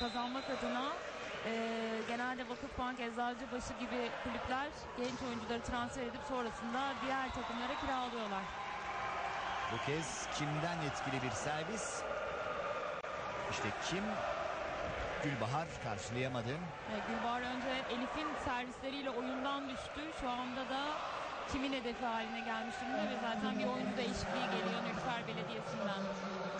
kazanmak adına e, genelde Vakıfbank, Eczacıbaşı gibi kulüpler genç oyuncuları transfer edip sonrasında diğer takımlara kiralıyorlar. Bu kez kimden etkili bir servis? İşte kim? Gülbahar karşılayamadı. E, Gülbahar önce Elif'in servisleriyle oyundan düştü. Şu anda da kimin hedefi haline gelmiş durumda ve zaten bir oyuncu değişikliği.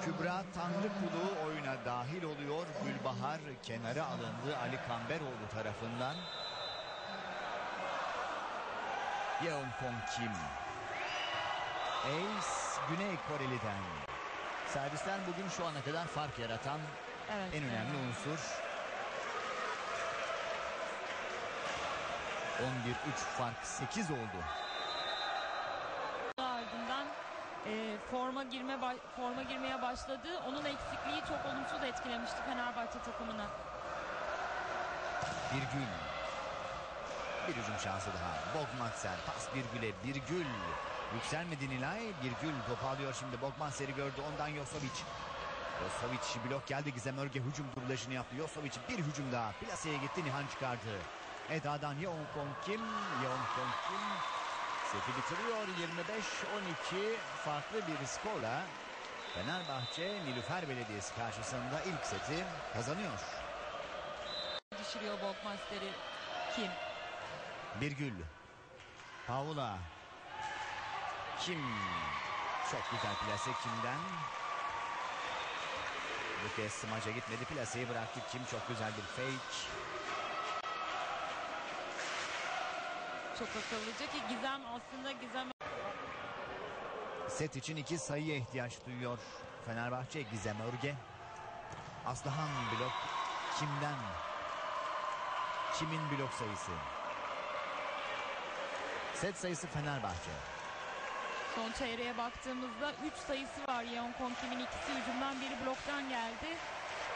Kübra Tanrıkulu oyuna dahil oluyor. Gülbahar kenara alındı Ali Kamberoğlu tarafından. Yeon Kong Kim. Ace Güney Koreli'den. Servisler bugün şu ana kadar fark yaratan Evet. en önemli unsur. 11-3 fark 8 oldu. Forma girme forma girmeye başladı. Onun eksikliği çok olumsuz etkilemişti Fenerbahçe takımını. Bir gül. Bir hücum şansı daha. Bogmansel pas bir güle bir gül. Yükselmedi Nilay. Bir gül topu alıyor şimdi. Bogmansel'i gördü. Ondan Yosovic. Yosovic blok geldi. Gizem Örge hücum dublajını yaptı. Yosovic bir hücum daha. Plaseye gitti. Nihan çıkardı. Eda'dan Yeon Kong Kim. Yeon Kong Kim. Seti bitiriyor. 25-12 farklı bir skorla. Fenerbahçe Nilüfer Belediyesi karşısında ilk seti kazanıyor. Düşürüyor Bokmaster'i kim? Birgül. Paula. Kim? Çok güzel plase kimden? Bu kez smaca gitmedi. Plaseyi bıraktı. Kim çok güzel bir fake. Çok akıllıca ki Gizem aslında Gizem Set için iki sayıya ihtiyaç duyuyor. Fenerbahçe Gizem Örge. Aslıhan blok kimden? Kimin blok sayısı? Set sayısı Fenerbahçe. son çeyreğe baktığımızda 3 sayısı var. Yeon Kong Kim'in ikisi hücumdan biri bloktan geldi.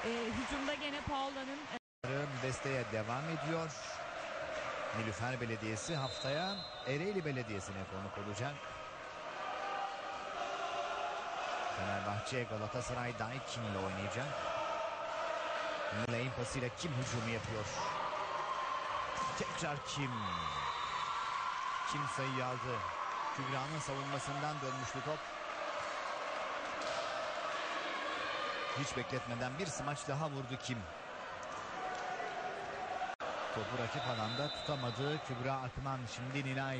E, hücumda gene Paula'nın e, Beste'ye devam ediyor. Nilüfer Belediyesi haftaya Ereğli Belediyesi'ne konuk olacak. Fenerbahçe Galatasaray Daikin ile oynayacak. Mülayim pasıyla kim hücumu yapıyor? Tekrar kim? Kim sayıyı aldı? Kübra'nın savunmasından dönmüştü top. Hiç bekletmeden bir smaç daha vurdu kim? Topu rakip alanda tutamadı Kübra Akman. Şimdi Nilay.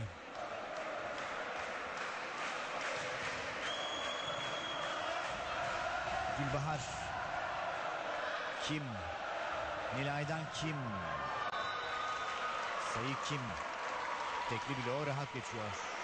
Gülbahar. Kim? Nilay'dan kim? Sayı kim? Tekli bloğu rahat geçiyor.